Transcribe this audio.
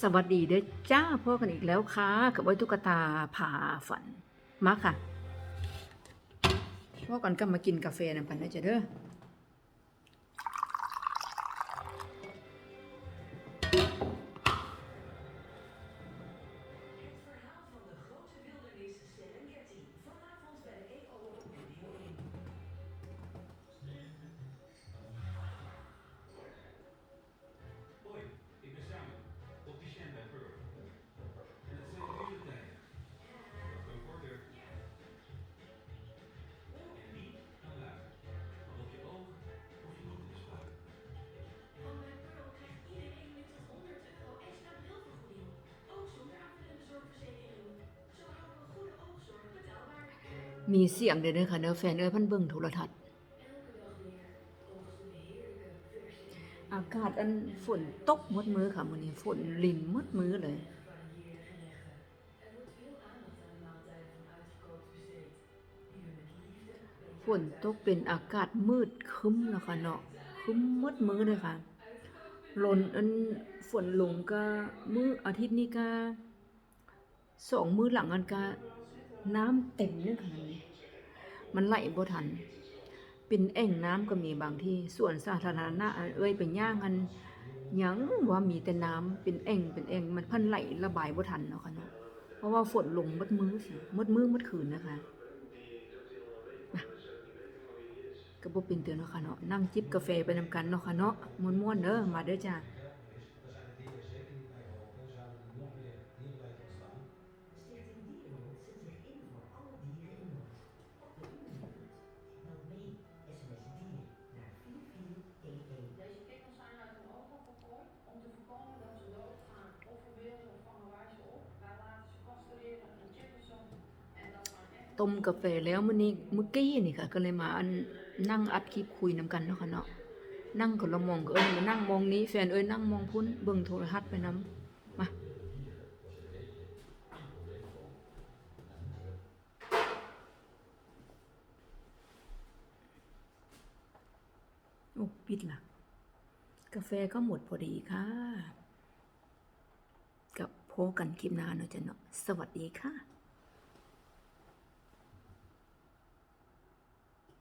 สวัสดีเด้อจ้าพ่อกันอีกแล้วค่ะกับไว้ตุ๊กตาผ่าฝันมาค่ะพ่อกันก็มากินกาแฟนำกันนะจ๊ะเด้อ มีเสียงเด้อเด้อค่ะเด้อแฟนเอ้ยพันเบิ่งโทรทัศน์ อากาศอันฝนตกมดมือค่ะมื้อนี้ฝนลินมดมือเลยฝนตกเป็นอากาศมืดคึ้มแล้วค่ะเนาะคึ้มหมดมือเลยค่ะลนอันฝนลงก็มื้ออาทิตย์นี้ก็สองมื้อหลังอันก็ น้ำเต็มเลยค่ะนี่มันไหลบ่ทัน เป็นแอ่งน้ำก็มีบางที่ส่วนสาธารณะเอ้ยไปย่างอันหยังว่ามีแต่น้ำเป็นแอ่งเป็นแอ่งมันพันไหลระบายบ่ทันเนาะค่ะเนาะเพราะว่าฝนลงมดมือสิมดมือมดคืนนะคะก็บ่เป็นเตือนเนาะค่ะเนาะนั่งจิบกาแฟไปนำกันเนาะค่ะเนาะม่วนๆเด้อมาเด้อจ้า ต้มกาแฟแล้วมื้อนี้เมื่อกี้นี่ค่ะ ก็เลยมาอันนั่งอัดคลิปคุยนํกันเนาะค่ะเนาะนั่งคนละมองก็เอ้ยมานั่งมองนี้แฟนเอ้ยนั่งมองพุ่นเบิ่งโทรทัศน์ไปนํมาโอ้ปิดละกาแฟก็หมดพอดีค่ะ กับโพกันคลิปหน้าเนาะจ้ะเนาะสวัสดีค่ะ